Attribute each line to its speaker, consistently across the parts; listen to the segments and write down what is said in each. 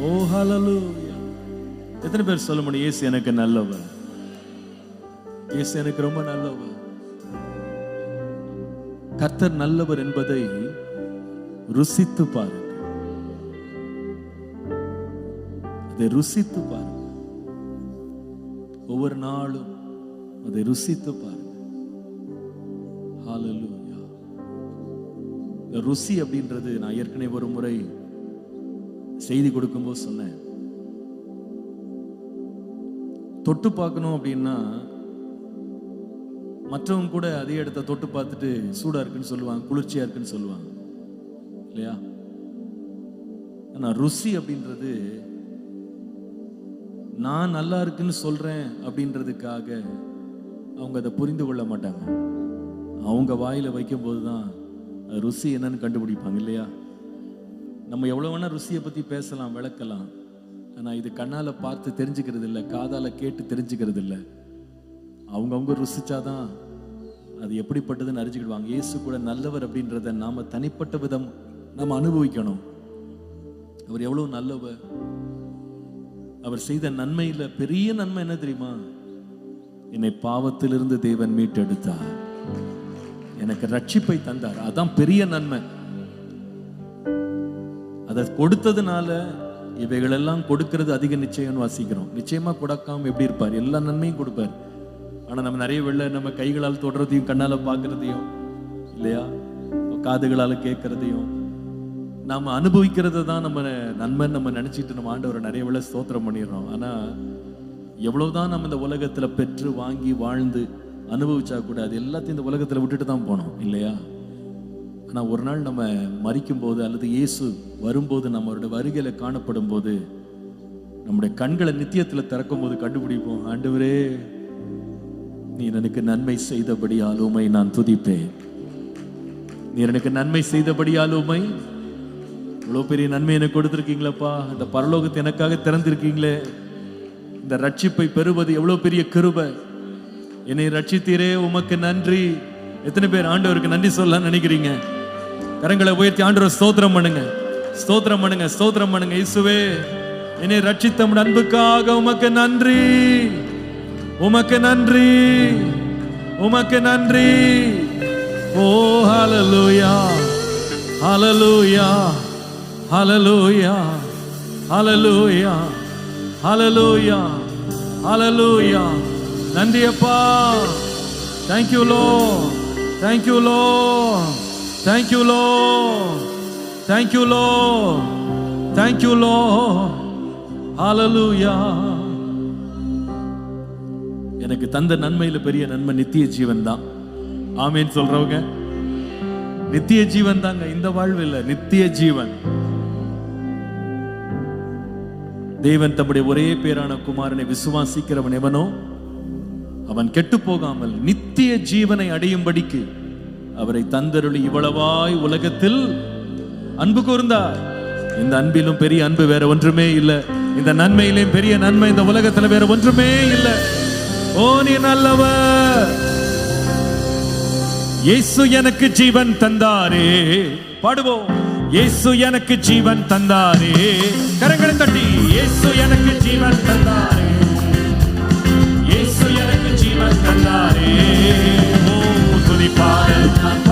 Speaker 1: ஓ ஹலலு எத்தனை பேர் சொல்ல முடியும் இயேசு எனக்கு நல்லவர். இயேசு எனக்கு ரொம்ப நல்லவர். கர்த்தர் நல்லவர் என்பதை ருசித்து பாருங்க அதை ருசித்து பாருங்க ஒவ்வொரு நாளும் அதை ருசித்து பாருங்க ருசி அப்படின்றது நான் ஏற்கனவே ஒரு முறை செய்தி கொடுக்கும்போது சொன்னேன். தொட்டு பார்க்கணும் அப்படின்னா மற்றவங்க கூட அதே இடத்த தொட்டு பார்த்துட்டு சூடா இருக்குன்னு சொல்லுவாங்க குளிர்ச்சியா இருக்குன்னு சொல்லுவாங்க. இல்லையா? ஆனா ருசி அப்படின்றது நான் நல்லா இருக்குன்னு சொல்றேன் அப்படின்றதுக்காக அவங்க அதை புரிந்து கொள்ள மாட்டாங்க. அவங்க வாயில வைக்கும்போது தான் ருசி என்னன்னு கண்டுபிடிப்பாங்க இல்லையா? நம்ம எவ்வளோ வேணால் ருசியை பற்றி பேசலாம் விளக்கலாம். ஆனால் இது கண்ணால் பார்த்து தெரிஞ்சுக்கிறது இல்லை காதால் கேட்டு தெரிஞ்சுக்கிறது இல்லை அவங்கவுங்க ருசிச்சாதான் அது எப்படிப்பட்டதுன்னு அறிஞ்சுக்கிடுவாங்க. இயேசு கூட நல்லவர் அப்படின்றத நாம் தனிப்பட்ட விதம் நம்ம அனுபவிக்கணும். அவர் எவ்வளோ நல்லவர். அவர் செய்த நன்மையில் பெரிய நன்மை என்ன தெரியுமா? என்னை பாவத்திலிருந்து தேவன் மீட்டெடுத்தார். எனக்கு ரட்சிப்பை தந்தார். அதான் பெரிய நன்மை. அதை கொடுத்ததுனால இவைகளெல்லாம் கொடுக்கிறது அதிக நிச்சயம்னு வாசிக்கிறோம். நிச்சயமா கொடுக்காம எப்படி இருப்பார்? எல்லா நன்மையும் கொடுப்பார். ஆனா நம்ம நிறைய வெள்ள நம்ம கைகளால் தொடுறதையும் கண்ணால பாக்குறதையும் இல்லையா? காதுகளால கேட்கறதையும் நாம அனுபவிக்கிறத தான் நம்ம நன்மை நம்ம நினைச்சிட்டு நம்ம ஆண்டவரை நிறைய வேலை ஸ்தோத்திரம் பண்ணிடுறோம். ஆனா எவ்வளவுதான் நம்ம இந்த உலகத்துல பெற்று வாங்கி வாழ்ந்து அனுபவிச்சா கூட அது எல்லாத்தையும் இந்த உலகத்துல விட்டுட்டு தான் போனோம் இல்லையா? ஆனால் ஒரு நாள் நம்ம மறிக்கும் போது அல்லது இயேசு வரும்போது நம்மளோட வருகையில் காணப்படும் போது நம்முடைய கண்களை நித்தியத்தில் திறக்கும் போது கண்டுபிடிப்போம் ஆண்டவரே நீர் எனக்கு நன்மை செய்தபடியால் உமை நான் துதிப்பேன். நீர் எனக்கு நன்மை செய்தபடியால் உமை இவ்வளோ பெரிய நன்மை எனக்கு கொடுத்துருக்கீங்களப்பா. இந்த பரலோகத்தை எனக்காக திறந்திருக்கீங்களே. இந்த ரட்சிப்பை பெறுவது எவ்வளோ பெரிய கிருபை. என்னை ரட்சித்தீரே உமக்கு நன்றி. எத்தனை பேர் ஆண்டவருக்கு நன்றி சொல்ல நினைக்கிறீங்க? கரங்களை உயர்த்தி ஆண்டு ஸ்தோத்திரம் பண்ணுங்க. ஸ்தோத்திரம் பண்ணுங்க ஸ்தோத்திரம் பண்ணுங்க. இசுவே என்னை ரட்சித்த அன்புக்காக உமக்கு நன்றி. உமக்கு நன்றி. உமக்கு நன்றி. ஓ hallelujah hallelujah hallelujah hallelujah hallelujah hallelujah நன்றி அப்பா Lord thank you Lord Thank you Lord. Thank you Lord. Thank you Lord. Hallelujah. எனக்கு தந்த நன்மையில பெரிய நன்மை நித்திய ஜீவன் தான் ஆமேன்னு சொல்றவங்க. நித்திய ஜீவன் தாங்க இந்த வாழ்வு இல்லை நித்திய ஜீவன். தேவன் தம்முடைய ஒரே பேரான குமாரனை விசுவாசிக்கிறவன் எவனோ அவன் கெட்டு போகாமல் நித்திய ஜீவனை அடையும்படிக்கு அவரை தந்தருளி இவ்வளவாய் உலகத்தில் அன்பு கூர்ந்தார். இந்த அன்பிலும் பெரிய அன்பு வேற ஒன்றுமே இல்லை. இந்த நன்மையிலும் பெரிய நன்மை இந்த உலகத்துல வேற ஒன்றுமே இல்லை. ஓ நீ நல்லவர். இயேசு எனக்கு ஜீவன் தந்தாரே. பாடுவோம். இயேசு எனக்கு ஜீவன் தந்தாரே. கரங்களை தட்டி. இயேசு எனக்கு ஜீவன் தந்தாரே. இயேசு எனக்கு ஜீவன் தந்தாரே. ஓ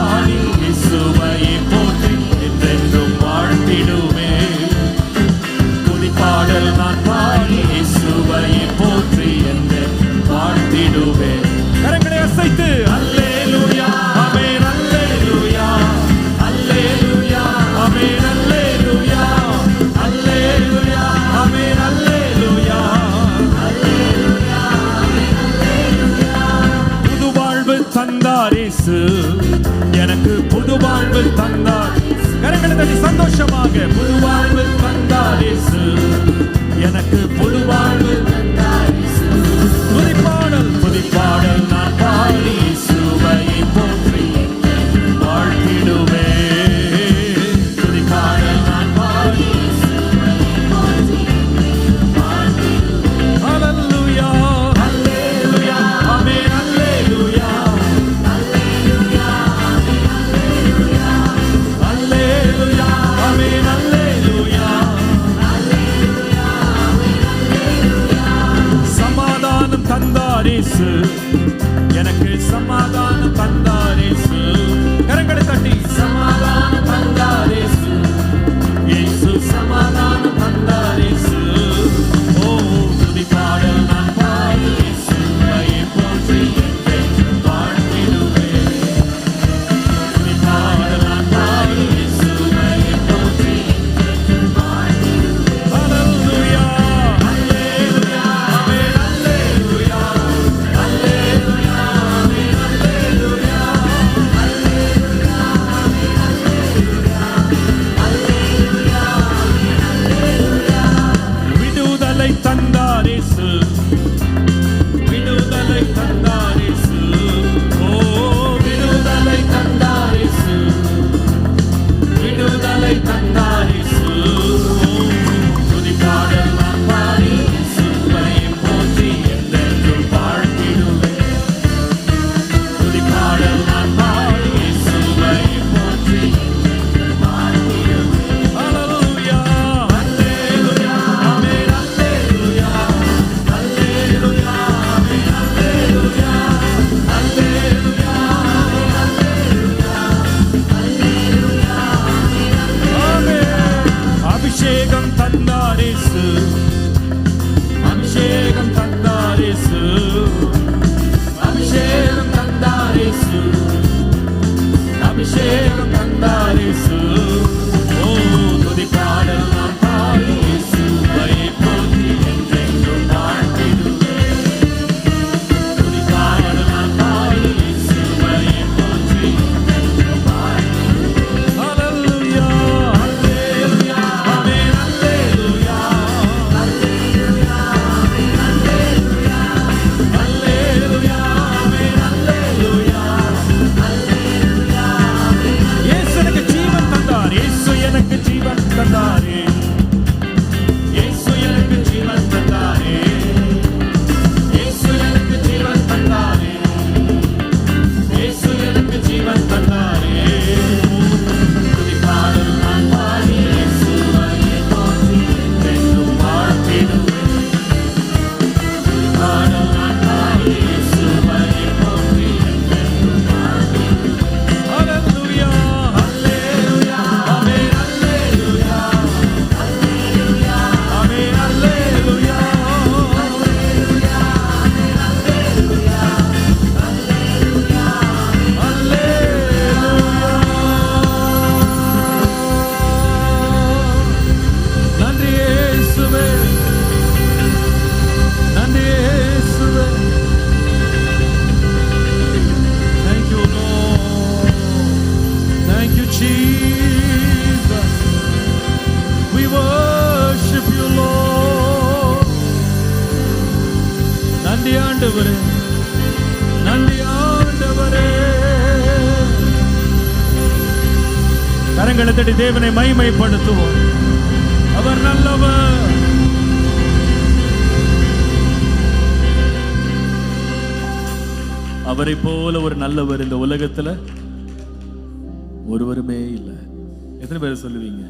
Speaker 1: கரங்களை தட்டி தேவனை மைமைப்படுத்துவோம் அவர் நல்லவர். அவரை போல ஒரு நல்லவர் இந்த உலகத்துல ஒருவருமே இல்லை. எத்தனை பேர் சொல்லுவீங்க?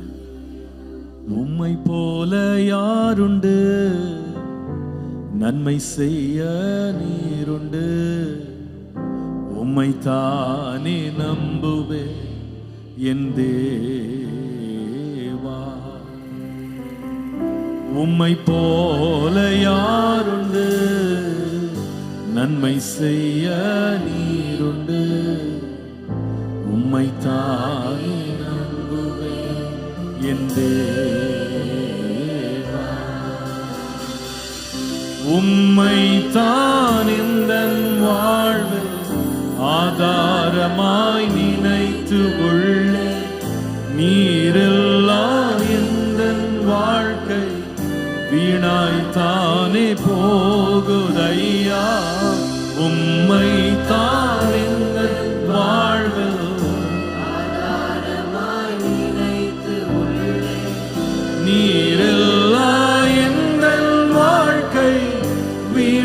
Speaker 1: உம்மை போல யாருண்டு? நன்மை செய்ய நீருண்டு? உம்மை தானே நம்புவேன். என் தேவா. உம்மை போல யாருண்டு? நன்மை செய்ய நீருண்டு. உம்மை தாய் நம்புவேன் என் தேவா. உம்மை தான் இந்த வாழ்வு ஆதாரமாய் நினைத்து கொள்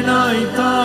Speaker 1: 泣いた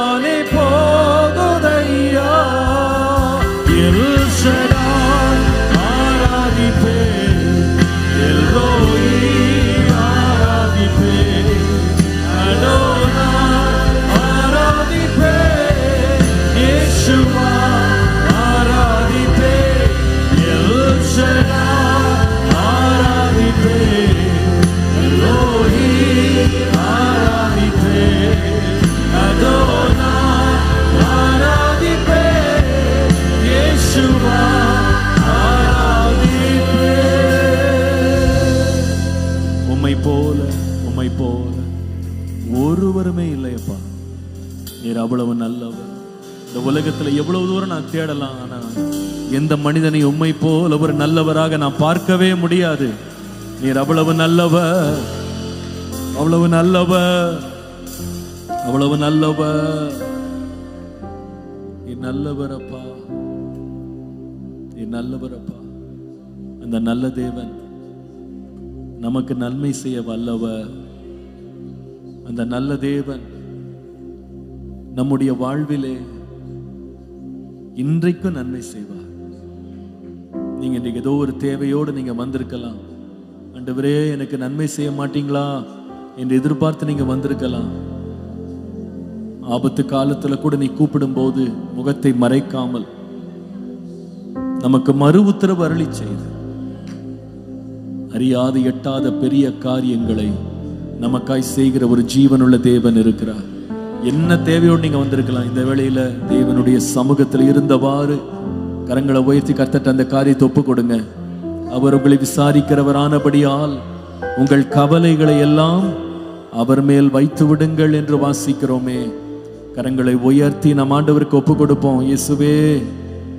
Speaker 1: உலகத்துல எவ்வளவு தூரம் நான் தேடலாம் ஆனா எந்த மனிதனை உண்மை போல ஒரு நல்லவராக நான் பார்க்கவே முடியாது. நீர் அவ்வளவு நல்லவ அவ்வளவு நல்லவ அவ்வளவு நல்லவ நீ நல்லவர் அப்பா நீ நல்லவர் அப்பா அந்த நல்ல தேவன் நமக்கு நன்மை செய்ய வல்லவ அந்த நல்ல தேவன் நம்முடைய வாழ்விலே இன்றைக்கும் நன்மை செய்வார். நீங்க இன்னைக்கு ஏதோ ஒரு தேவையோடு நீங்க வந்திருக்கலாம். ஆண்டவரே எனக்கு நன்மை செய்ய மாட்டீங்களா? என்று எதிர்பார்த்து நீங்க வந்திருக்கலாம். ஆபத்து காலத்துல கூட நீ கூப்பிடும்போது முகத்தை மறைக்காமல் நமக்கு மறு உத்தரவு அருளி செய்து அறியாது எட்டாத பெரிய காரியங்களை நமக்காய் செய்கிற ஒரு ஜீவனுள்ள தேவன் இருக்கிறார். என்ன தேவையோடு நீங்க வந்திருக்கலாம்? இந்த வேளையில தேவனுடைய சமூகத்தில் இருந்தவாறு கரங்களை உயர்த்தி கர்த்தட்ட அந்த காரியத்தை ஒப்பு கொடுங்க. அவர் உங்களை விசாரிக்கிறவரானபடியால் உங்கள் கவலைகளை எல்லாம் அவர் மேல் வைத்து விடுங்கள் என்று வாசிக்கிறோமே. கரங்களை உயர்த்தி நம் ஆண்டவருக்கு ஒப்பு கொடுப்போம். இயேசுவே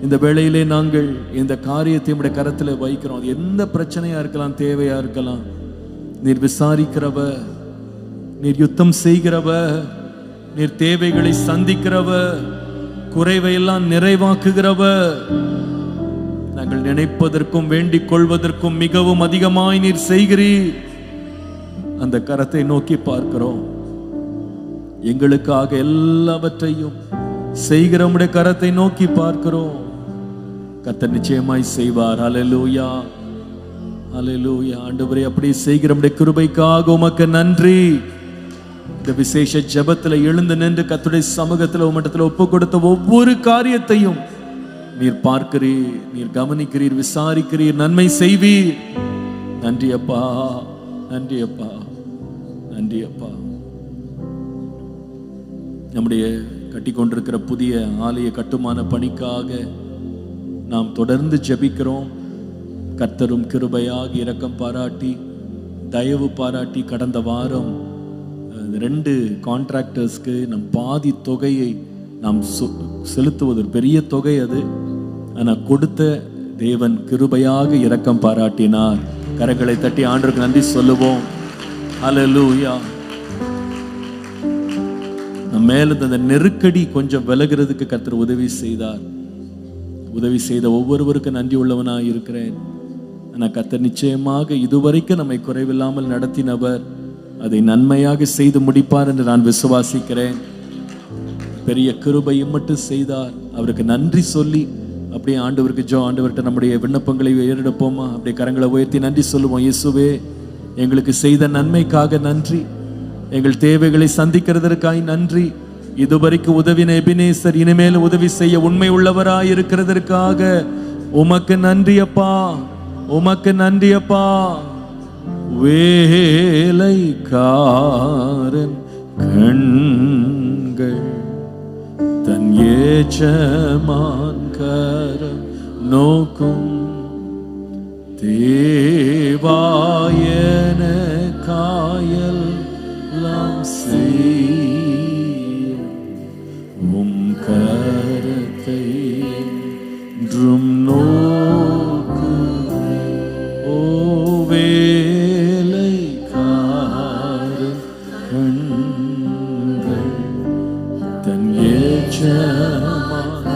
Speaker 1: இந்த வேளையிலே நாங்கள் இந்த காரியத்தை நம்முடைய கரத்தில் வைக்கிறோம். அது எந்த பிரச்சனையா இருக்கலாம் தேவையா இருக்கலாம். நீர் விசாரிக்கிறவ நீர் யுத்தம் செய்கிறவ நீர் தேவைகளை சந்திக்கிறவ குறைவை எல்லாம் நிறைவாக்குகிறவ நாங்கள் நினைப்பதற்கும் வேண்டிக் கொள்வதற்கும் மிகவும் அதிகமாய் நீர் செய்கிறீர். அந்த கரத்தை நோக்கி பார்க்கிறோம். எங்களுக்காக எல்லாவற்றையும் செய்கிற கரத்தை நோக்கி பார்க்கிறோம். கத்த நிச்சயமாய் செய்வார். அலலூயா அலலூயா ஆண்டவரே அப்படி செய்கிற கிருபைக்காக உமக்கு நன்றி. இந்த விசேஷ ஜெபத்துல எழுந்து நின்று கத்துடைய சமூகத்துல உமட்டத்துல ஒப்பு கொடுத்த ஒவ்வொரு காரியத்தையும் நீர் பார்க்கிறீர் நீர் கவனிக்கிறீர் விசாரிக்கிறீர் நன்மை செய்வீர். நன்றி அப்பா நன்றி அப்பா நன்றி அப்பா. நம்முடைய கட்டிக்கொண்டிருக்கிற புதிய ஆலய கட்டுமான பணிக்காக நாம் தொடர்ந்து ஜெபிக்கிறோம். கர்த்தரும் கிருபையாக இரக்கம் பாராட்டி தயவு பாராட்டி கடந்த வாரம் ரெண்டு கான்ட்ராக்டர்ஸ்க்கு நம் பாதி தொகையை நாம் செலுத்துவது பெரிய தொகை அது. ஆனால் கொடுத்த தேவன் கிருபையாக இரக்கம் பாராட்டினார். கரங்களை தட்டி ஆண்டுக்கு நன்றி சொல்லுவோம். அல்லேலூயா மேல அந்த நெருக்கடி கொஞ்சம் விலகிறதுக்கு கத்தர் உதவி செய்தார். உதவி செய்த ஒவ்வொருவருக்கும் நன்றி உள்ளவனாக இருக்கிறேன். ஆனால் கத்தர் நிச்சயமாக இதுவரைக்கும் நம்மை குறைவில்லாமல் நடத்தினவர். அதை நன்மையாக செய்து முடிப்பார் என்று நான் விசுவாசிக்கிறேன். பெரிய கிருபையும் மட்டும் செய்தார். அவருக்கு நன்றி சொல்லி அப்படியே ஆண்டவருக்கு ஜோ ஆண்டவர்கிட்ட நம்முடைய விண்ணப்பங்களை ஏறெடுப்போமா? அப்படியே கரங்களை உயர்த்தி நன்றி சொல்லுவோம். இயேசுவே எங்களுக்கு செய்த நன்மைக்காக நன்றி. எங்கள் தேவைகளை சந்திக்கிறதற்காய் நன்றி. இதுவரைக்கும் உதவின எபினேசர் இனிமேல் உதவி செய்ய உண்மை உள்ளவராய் இருக்கிறதற்காக உமக்கு நன்றி அப்பா உமக்கு நன்றி அப்பா வேலைக்காரன் கண்கள் தன் ஏச்சமான் கரம் நோக்கும் தேவா வேலைக்காரன் கண்கள் தன் ஏச்சமான